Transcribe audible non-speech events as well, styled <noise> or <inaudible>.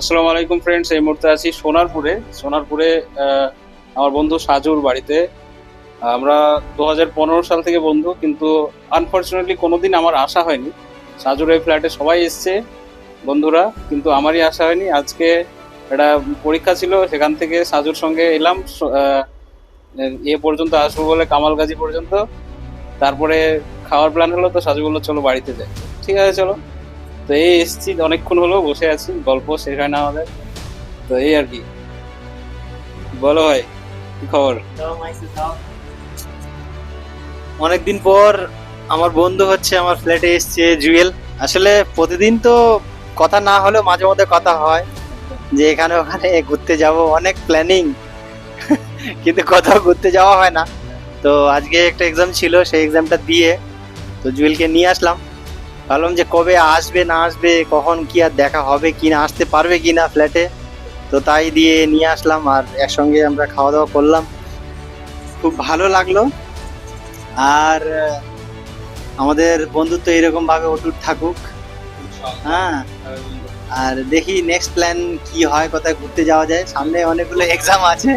আসসালামু আলাইকুম ফ্রেন্ডস এই মুহূর্তে আছি সোনারপুরে। সোনারপুরে আমার বন্ধু সাজুর বাড়িতে। আমরা দু হাজার পনেরো সাল থেকে বন্ধু, কিন্তু আনফর্চুনেটলি কোনোদিন আমার আসা হয়নি। সাজুর এই ফ্ল্যাটে সবাই এসছে, বন্ধুরা, কিন্তু আমারই আসা হয়নি। আজকে একটা পরীক্ষা ছিল, সেখান থেকে সাজুর সঙ্গে এলাম। এ পর্যন্ত আসব বলে কামালগাজি পর্যন্ত। তারপরে খাওয়ার প্ল্যান হলো, তো সাজু বলল, চলো বাড়িতে যাই। ঠিক আছে, চলো। তো এই এসছি অনেকক্ষণ হলো বসে আছি গল্প শেষ হয় না আমাদের। তো এই আর কি। বলো ভাই কি খবর? অনেকদিন পর আমার বন্ধু হচ্ছে আমার ফ্ল্যাটে এসছে জুয়েল। আসলে প্রতিদিন তো কথা না হলেও মাঝে মধ্যে কথা হয় যে এখানে ওখানে ঘুরতে যাব অনেক প্ল্যানিং <laughs> কিন্তু কোথাও ঘুরতে যাওয়া হয় না। তো আজকে একটা এক্সাম ছিল সেই এক্সামটা দিয়ে তো জুয়েলকে নিয়ে আসলাম। ভাবলাম যে কবে আসবে না আসবে কখন কি আর দেখা হবে কি না আসতে পারবে কি না ফ্ল্যাটে তো তাই দিয়ে নিয়ে আসলাম আর একসঙ্গে আমরা খাওয়া দাওয়া করলাম। খুব ভালো লাগল। আর আমাদের বন্ধুত্ব এরকম ভাবে অটুট থাকুক। হ্যাঁ। আর দেখি নেক্সট প্ল্যান কি হয় কোথায় ঘুরতে যাওয়া যায়। সামনে অনেকগুলো এক্সাম আছে।